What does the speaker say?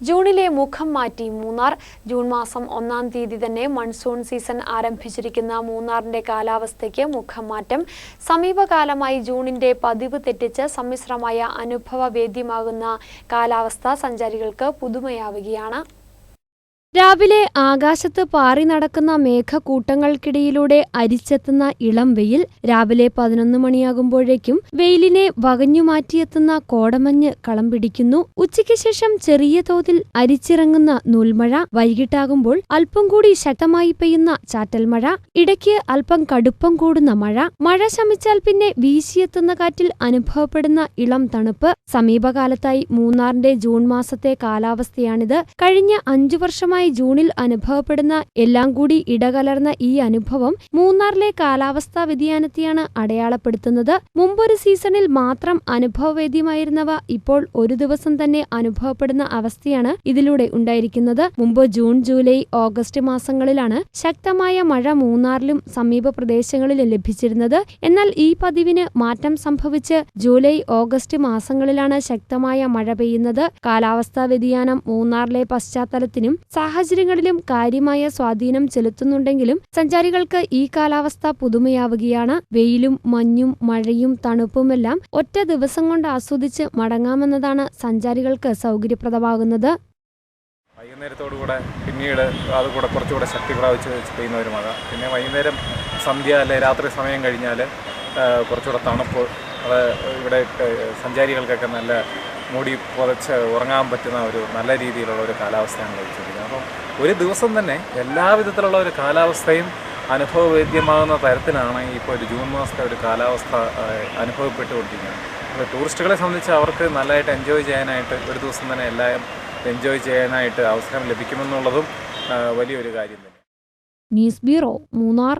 ജൂണിലെ മുഖം മാറ്റി മൂന്നാർ. ജൂൺ മാസം ഒന്നാം തീയതി തന്നെ മൺസൂൺ സീസൺ ആരംഭിച്ചിരിക്കുന്ന മൂന്നാറിന്റെ കാലാവസ്ഥയ്ക്ക് മുഖം മാറ്റം സമീപകാലമായി ജൂണിന്റെ പതിവ് തെറ്റിച്ച് സമ്മിശ്രമായ അനുഭവവേദ്യമാകുന്ന കാലാവസ്ഥ സഞ്ചാരികൾക്ക് പുതുമയാവുകയാണ്. രാവിലെ ആകാശത്ത് പാറി നടക്കുന്ന മേഘക്കൂട്ടങ്ങൾക്കിടയിലൂടെ അരിച്ചെത്തുന്ന ഇളം വെയിൽ രാവിലെ പതിനൊന്ന് മണിയാകുമ്പോഴേക്കും വെയിലിനെ വകഞ്ഞുമാറ്റിയെത്തുന്ന കോടമഞ്ഞ് കളം പിടിക്കുന്നു ഉച്ചയ്ക്ക് ശേഷം ചെറിയ തോതിൽ അരിച്ചിറങ്ങുന്ന നൂൽമഴ വൈകിട്ടാകുമ്പോൾ അല്പം കൂടി ശക്തമായി പെയ്യുന്ന ചാറ്റൽ മഴ ഇടയ്ക്ക് അല്പം കടുപ്പം കൂടുന്ന മഴ മഴ ശമിച്ചാൽ പിന്നെ വീശിയെത്തുന്ന കാറ്റിൽ അനുഭവപ്പെടുന്ന ഇളം തണുപ്പ്. സമീപകാലത്തായി മൂന്നാറിന്റെ ജൂൺ മാസത്തെ കാലാവസ്ഥയാണിത്. കഴിഞ്ഞ അഞ്ചു വർഷമായി ജൂണിൽ അനുഭവപ്പെടുന്ന എല്ലാം കൂടി ഇടകലർന്ന ഈ അനുഭവം മൂന്നാറിലെ കാലാവസ്ഥാ വ്യതിയാനത്തെയാണ് അടയാളപ്പെടുത്തുന്നത്. മുമ്പൊരു സീസണിൽ മാത്രം അനുഭവവേദ്യമായിരുന്നവ ഇപ്പോൾ ഒരു ദിവസം തന്നെ അനുഭവപ്പെടുന്ന അവസ്ഥയാണ് ഇതിലൂടെ ഉണ്ടായിരിക്കുന്നത്. മുമ്പ് ജൂൺ ജൂലൈ ഓഗസ്റ്റ് മാസങ്ങളിലാണ് ശക്തമായ മഴ മൂന്നാറിലും സമീപ പ്രദേശങ്ങളിലും ലഭിച്ചിരുന്നത്. എന്നാൽ ഈ പതിവിന് മാറ്റം സംഭവിച്ച് ജൂലൈ ഓഗസ്റ്റ് മാസങ്ങളിലാണ് ശക്തമായ മഴ പെയ്യുന്നത്. കാലാവസ്ഥാ വ്യതിയാനം മൂന്നാറിലെ പശ്ചാത്തലത്തിനും സാഹചര്യങ്ങളിലും കാര്യമായ സ്വാധീനം ചെലുത്തുന്നുണ്ടെങ്കിലും സഞ്ചാരികൾക്ക് ഈ കാലാവസ്ഥ പുതുമയാവുകയാണ്. വെയിലും മഞ്ഞും മഴയും തണുപ്പുമെല്ലാം ഒറ്റ ദിവസം കൊണ്ട് ആസ്വദിച്ച് മടങ്ങാമെന്നതാണ് സഞ്ചാരികൾക്ക് സൗകര്യപ്രദമാകുന്നത്. വൈകുന്നേരത്തോടുകൂടെ പിന്നീട് അതുകൂടെ കുറച്ചുകൂടെ ശക്തി പ്രാപിച്ച് പെയ്യുന്ന ഒരു മഴ പിന്നെ വൈകുന്നേരം സന്ധ്യ അല്ലെ രാത്രി സമയം കഴിഞ്ഞാൽ കുറച്ചുകൂടെ തണുപ്പ് അത് ഇവിടെ സഞ്ചാരികൾക്കൊക്കെ നല്ല മൂടി പുതച്ച് ഉറങ്ങാൻ പറ്റുന്ന ഒരു നല്ല രീതിയിലുള്ള ഒരു കാലാവസ്ഥയാണ് ലഭിച്ചിരിക്കുന്നത് അപ്പോൾ ഒരു ദിവസം തന്നെ എല്ലാ വിധത്തിലുള്ള ഒരു കാലാവസ്ഥയും അനുഭവവേദ്യമാകുന്ന തരത്തിലാണ് ഇപ്പോൾ ഒരു ജൂൺ മാസത്തെ ഒരു കാലാവസ്ഥ അനുഭവപ്പെട്ടുകൊണ്ടിരിക്കുന്നത്. അപ്പോൾ ടൂറിസ്റ്റുകളെ സംബന്ധിച്ച് അവർക്ക് നല്ലതായിട്ട് എൻജോയ് ചെയ്യാനായിട്ട് ഒരു ദിവസം തന്നെ എല്ലാം എൻജോയ് ചെയ്യാനായിട്ട് അവസരം ലഭിക്കുമെന്നുള്ളതും വലിയൊരു കാര്യം തന്നെ. News bureau Munnar.